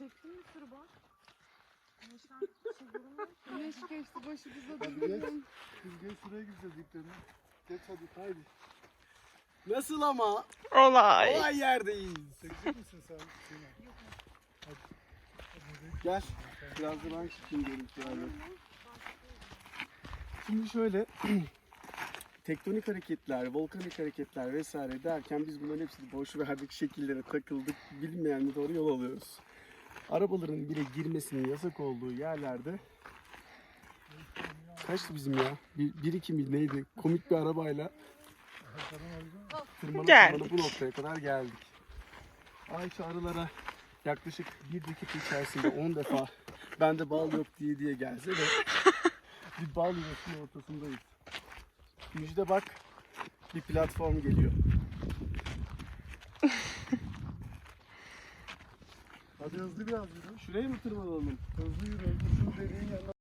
bak. Güneşten şey görünmüyor ki. Güneş geçti başımıza Hadi durdu. geç. Biz gel şuraya gideceğiz diplerine. Geç hadi haydi. Nasıl ama? Olay. Olay yerdeyiz. Çekecek misin sen? Sina? Gel. Biraz da ben çıkayım görüntülerle. Şimdi şöyle tektonik hareketler, volkanik hareketler vesaire derken biz bunların hepsini boş verdik şekillere takıldık. Bilmeyenle doğru yol alıyoruz. Arabaların bile girmesinin yasak olduğu yerlerde kaçtı bizim ya? Bir, bir iki mil neydi? Komik bir arabayla tırmana Geldik. tırmana bu noktaya kadar geldik. Ayça arılara yaklaşık bir dakika içerisinde 10 defa bende bal yok diye diye gelse de bir bal yuvasının ortasındayız. Müjde bak bir platform geliyor. Hadi hızlı biraz yürü. Şuraya mı tırmanalım? Hızlı yürü. Şu deliğin yanına